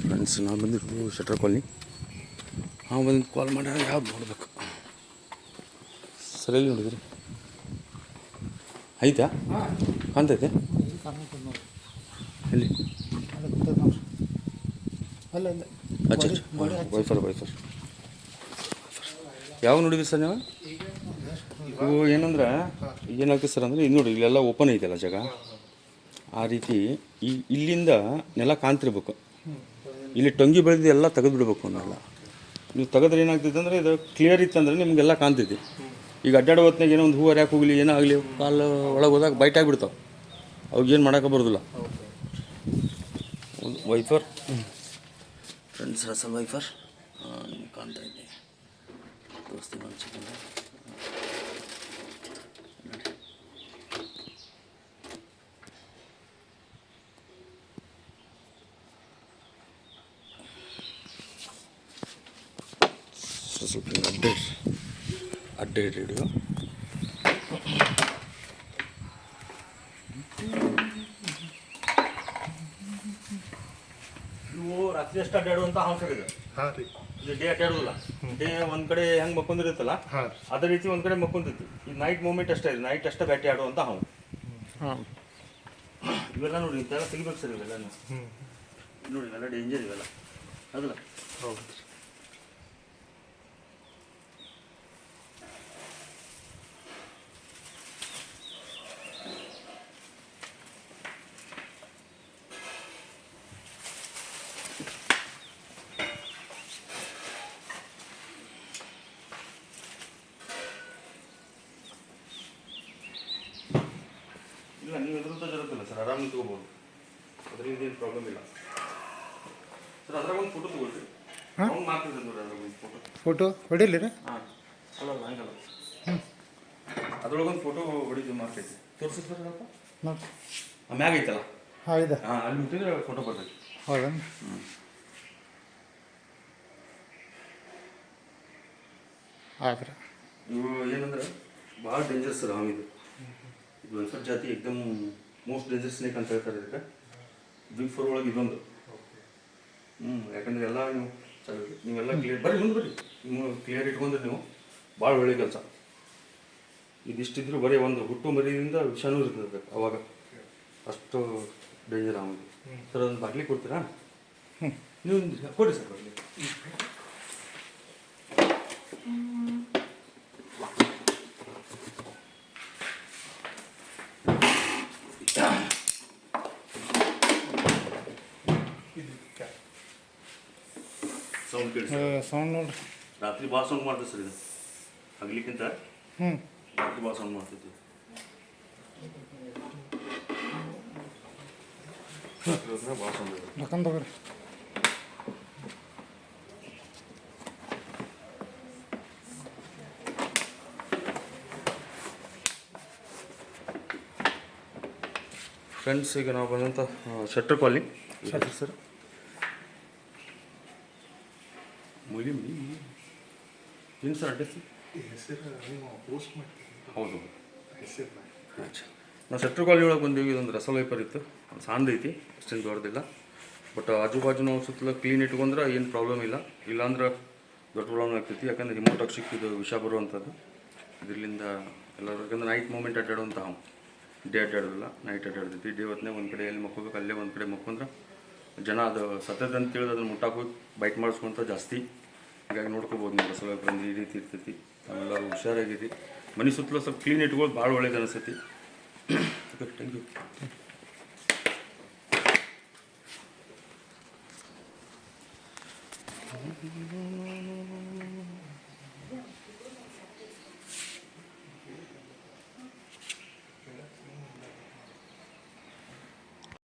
Friends ನಾವು ಬಂದಿದ್ದು shutter colony ಹಾಂ ಬಂದು ಕಾಲ್ ಮಾಡ್ಯಾರ ಯಾವ್ದು ನೋಡ್ಬೇಕು? ಸರಿಯಲ್ಲಿ ನೋಡಿದ್ರಿ? ಐತಾ ಕಾಣ್ತೈತೆ? ಎಲ್ಲಿ ಅಲ್ಲ ಅಚ್ಚ. ವೈಫರ್ ವೈಫರ್ ಯಾವ ನೋಡಿದ್ರಿ ಸರ್ ನೀವು? ಇವು ಏನಂದ್ರೆ, ಏನಾಗ್ತದೆ ಸರ್ ಅಂದರೆ, ಇದು ನೋಡಿ ಇಲ್ಲೆಲ್ಲ ಓಪನ್ ಐತಲ್ಲ ಜಾಗ? ಆ ರೀತಿ ಈ, ಇಲ್ಲಿಂದ ನೆಲ ಕಾಣ್ತಿರ್ಬೇಕು. ಇಲ್ಲಿ ಟೊಂಗಿ ಬೆಳೆದು ಎಲ್ಲ ತೆಗೆದುಬಿಡ್ಬೇಕು ಬಿಡ್ಬೇಕು ಅವನ್ನೆಲ್ಲ ನೀವು ತೆಗೆದ್ರೆ ಏನಾಗ್ತೈತೆ ಅಂದರೆ, ಇದು ಕ್ಲಿಯರ್ ಇತ್ತಂದ್ರೆ ನಿಮಗೆಲ್ಲ ಕಾಣ್ತೈತಿ. ಈಗ ಅಡ್ಡಾಡೋ ಹೊತ್ನಾಗ ಏನೋ ಒಂದು ಹೂವು ಹರ್ಯಾಕೆ ಹೋಗಲಿ, ಏನೋ ಆಗಲಿ, ಕಾಲು ಒಳಗೆ ಹೋದಾಗ ಬೈಟ್ ಆಗಿಬಿಡ್ತಾವೆ. ಅವಾಗ ಏನು ಮಾಡೋಕೆ ಬರೋದಿಲ್ಲ. ವೈಫರ್? ಫ್ರೆಂಡ್ಸ್ ರಸಲ್ ವೈಫರ್? ಕಾಣ್ತಾ ಕಾಣ್ತಾ ಇದೆ ತೋರಿಸ್ತೀನಿ ಸ್ವಲ್ಪ ಅಪ್ಡೇಟ್ ಅಪ್ಡೇಟ್ ಹಿಡಿಯೋ ಇವು ರಾತ್ರಿ ಎಷ್ಟು ಅಡ್ಡಾಡುವಂಥ ಅಂಶ ಇದೆ ಹಾಂ ರೀ. ಇದು ಡೇ ಅಡ್ಡಾಡೋದಿಲ್ಲ. ಡೇ ಒಂದ್ ಕಡೆ ಹೆಂಗ್ ಮಕ್ಕೊಂದಿರುತ್ತಲ್ಲ ಹಾಂ ಅದೇ ರೀತಿ ಒಂದ್ ಕಡೆ ಮಕ್ಕೊಂತೈತಿ ಈ ನೈಟ್ ಮೂಮೆಂಟ್ ಅಷ್ಟೇ ಇದೆ ನೈಟ್ ಅಷ್ಟೇ ಬೇಟೆ ಆಡುವಂತ ಹಾವು ಹಾಂ. ಇವೆಲ್ಲ ನೋಡಿ ಇಂತೆಲ್ಲ ತೆಗಿಬೇಕು ಸರ್ ಇವೆಲ್ಲ ನೋಡಿ ಇವೆಲ್ಲ ಡೇಂಜರ್ ಇವೆಲ್ಲ. ಅದಲ್ಲ. ಹೌದು ಇಲ್ಲ ನೀವು ಎದುರು ಜರುತ್ತಿಲ್ಲ ಸರ್ ಆರಾಮ್ ನಿಂತ್ಕೋಬಹುದು ಅದರಿಂದ ಏನು ಪ್ರಾಬ್ಲಮ್ ಇಲ್ಲ. ಸರ್ ಅದ್ರಾಗ ಒಂದು ಫೋಟೋ ತಗೊಳ್ರಿ? ಅವ್ನು ಮಾತಾಡಿದ್ರೆ ನೋಡಿ ಅದ್ರಾಗ ಒಂದು ಫೋಟೋ ಫೋಟೋ ಹೊಡಿಲಿ ರೀ? ಹಾಂ. ಅಲ್ಲ ಅಲ್ಲ ಹಂಗಲ್ಲ. ಅದ್ರೊಳಗೊಂದು ಫೋಟೋ ಹೊಡಿತೀವಿ ಮಾರ್ಕೈತಿ ತೋರಿಸಿ ಸರ್ ನೋಡಿ. ಮ್ಯಾಗ ಐತಲ್ಲ? ಹಾಂ ಇದೆ. ಹಾಂ ಅಲ್ಲಿ ಮುಟ್ಟಿದ್ರೆ ಫೋಟೋ ಬರ್ತೈತಿ. ಹೌದಾ ಆಯ್ತು ರೀ ಇವು ಏನಂದ್ರೆ ಭಾಳ ಡೇಂಜರ್ಸ್ ಸರ್ ಹಾವು ಇದು ಜಾತಿ ಎಕ್ದಮ್ ಮೋಸ್ಟ್ ಡೇಂಜರ್ ಸ್ನೇಕ್ ಅಂತ ಹೇಳ್ತಾರೆ ಇದಕ್ಕೆ. ಬಿಗ್ ಫೋರ್ ಒಳಗೆ ಇದೊಂದು. ಹ್ಞೂ ಯಾಕಂದ್ರೆ ಎಲ್ಲ ನೀವು ನೀವೆಲ್ಲ ಕ್ಲಿಯರ್ ಬರ್ರಿ ಮುಂದೆ ಬರ್ರಿ. ನೀವು ಕ್ಲಿಯರ್ ಇಟ್ಕೊಂಡ್ರೆ ನೀವು ಭಾಳ ಒಳ್ಳೆ ಕೆಲಸ. ಇದಿಷ್ಟಿದ್ರು ಬರೀ ಒಂದು ಹುಟ್ಟು ಮರಿಯಿಂದ ವಿಷಾಣು ಇರ್ತದೆ ಅವಾಗ. ಅಷ್ಟು ಡೇಂಜರ್ ಆಗುತ್ತೆ ಸರ್ ಅದನ್ನು ಬಾಗ್ಲಿ ಕೊಡ್ತೀರಾ? ನೀವು ಕೊಡಿ ಸರ್ ಬಾಗ್ಲಿ ಸೌಂಡ್ ಕೇಳಿ ಸೌಂಡ್ ನೋಡ್ರಿ ರಾತ್ರಿ ಭಾಳ ಸೌಂಡ್ ಮಾಡ್ತದೆ ಸರ್ ಇದು. ಹಗಲಿಕ್ಕಿಂತ ಹ್ಞೂ ರಾತ್ರಿ ಭಾಳ ಸೌಂಡ್ ಮಾಡ್ತೈತಿ ಭಾಳ ಸೌಂಡ್ ಇದೆ ತಗೋರಿ. ಫ್ರೆಂಡ್ಸ್ ಈಗ ನಾವು ಬಂದಂಥ ಶೆಟ್ರ್ ಕಾಲನಿ ಸರ್ ಸರ್ ಮುಲಿ ಏನು ಸರ್ ಅಡ್ರೆಸ್ ಹೆಸರು ನೀವು ಪೋಸ್ಟ್ ಮಾಡ್ತೀರಿ. ಹೌದು. ಹೆಸರು ಆಯ್ತು. ನಾವು ಒಳಗೆ ಬಂದೀವಿ ಇದೊಂದು ರಸವೈಪರ್ ಇತ್ತು. ಒಂದು ಸಾಂದ್ ಐತಿ ಅಷ್ಟೇನು ದೊಡ್ಡದಿಲ್ಲ. ಬಟ್ ಆಜು ಬಾಜು ನಾವು ಸುತ್ತಲ ಕ್ಲೀನ್ ಇಟ್ಕೊಂಡ್ರೆ ಏನು ಪ್ರಾಬ್ಲಮ್ ಇಲ್ಲ. ಇಲ್ಲಾಂದ್ರೆ ದೊಡ್ಡ ಪ್ರಾಬ್ಲಮ್ ಆಗ್ತೈತಿ. ಯಾಕಂದ್ರೆ ಹಿಮೋಟಾಕ್ಸಿಕ್ ಇದು ವಿಷ ಬರುವಂಥದ್ದು. ಇದರಿಂದ ಎಲ್ಲರೂ ಯಾಕಂದ್ರೆ ನೈಟ್ ಮೂಮೆಂಟ್ ಅಡ್ಡಾಡುವಂಥ ಡೇ ಅಡ್ಡಾಡೋದಿಲ್ಲ ನೈಟ್ ಅಡ್ಡಾಡ್ತೈತಿ ಡೇ ಹೊತ್ತಿನಾಗ ಒಂದು ಕಡೆ ಎಲ್ಲಿ ಮಕ್ಕೋಬೇಕು ಅಲ್ಲೇ ಒಂದು ಕಡೆ ಮಕ್ಕೊಂಡ್ರೆ ಜನ ಅದು ಸತ್ತದ ಅಂತ ತಿಳಿದು ಅದನ್ನು ಮುಟ್ಟಾಕ್ ಬೈಟ್ ಮಾಡಿಸ್ಕೊಂತ ಜಾಸ್ತಿ. ಹೀಗಾಗಿ ನೋಡ್ಕೋಬೋದು ನೀವು ಸ್ವಲ್ಪ ಬಂದು ಈ ರೀತಿ ಇರ್ತೈತಿ. ನಾವೆಲ್ಲರೂ ಹುಷಾರಾಗಿರಿ. ಮನೆ ಸುತ್ತಲೂ ಸ್ವಲ್ಪ ಕ್ಲೀನ್ ಇಟ್ಕೊಳ್ಳೋದು ಭಾಳ ಒಳ್ಳೇದು ಅನಿಸ್ತೈತಿ. Thank you